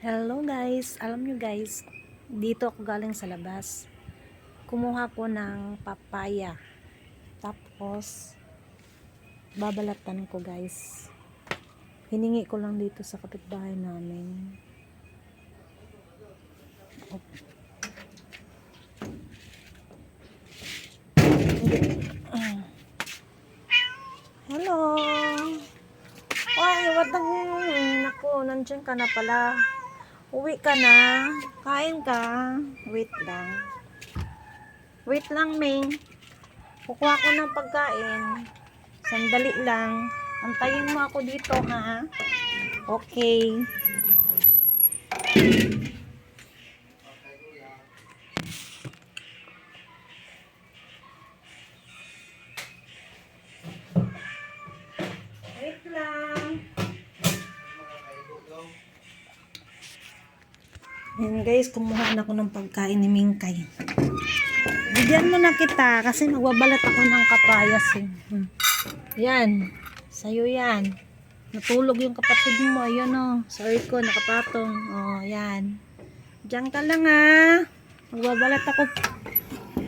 Hello guys, alam nyo guys, dito ako galing sa labas. Kumuha ko ng papaya. Tapos, babalatan ko guys. Hiningi ko lang dito sa kapitbahay namin. Hello! Ay, what the Naku, nandiyan ka na pala. Uwi ka na. Kain ka. Wait lang. Wait lang, Ming. Kukuha ko ng pagkain. Sandali lang. Antayin mo ako dito, ha? Okay. Yan guys, kumuha na ako ng pagkain ni Mingkay. Bigyan mo na kita kasi magbabalat ako ng kapayas. Eh. Hmm. Sa'yo yan. Natulog yung kapatid mo. Ayun o. Oh. Sorry ko, nakapatong. Oh, yan. Diyan ka lang ha. Magbabalat ako.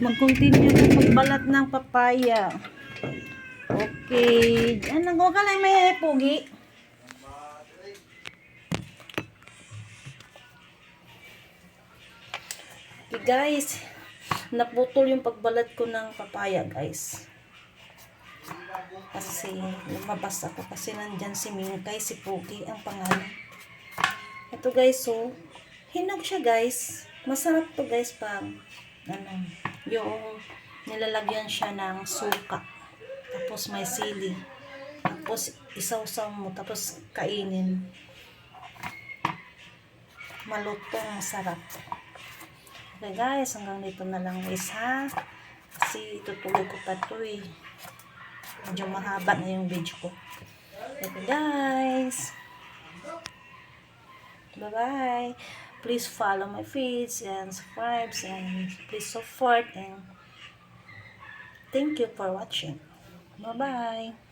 Mag-continue ako magbalat ng papaya. Okay. Diyan lang. Huwag ka lang may pugi. Okay guys, naputol yung pagbalat ko ng papaya guys. Kasi lumabas ako kasi nandyan si Mingkay, si Pugi ang pangalan. Ito guys, so hinog siya guys. Masarap to guys pag ano, yung nilalagyan siya ng suka. Tapos may sili. Tapos isaw-saw mo, tapos kainin. Malutong, masarap. Okay guys, hanggang dito na lang guys ha. Kasi tutulog ko pa to eh. Medyo mahaba na yung video ko. Okay guys. Bye bye. Please follow my feeds and subscribe and please support and thank you for watching. Bye bye.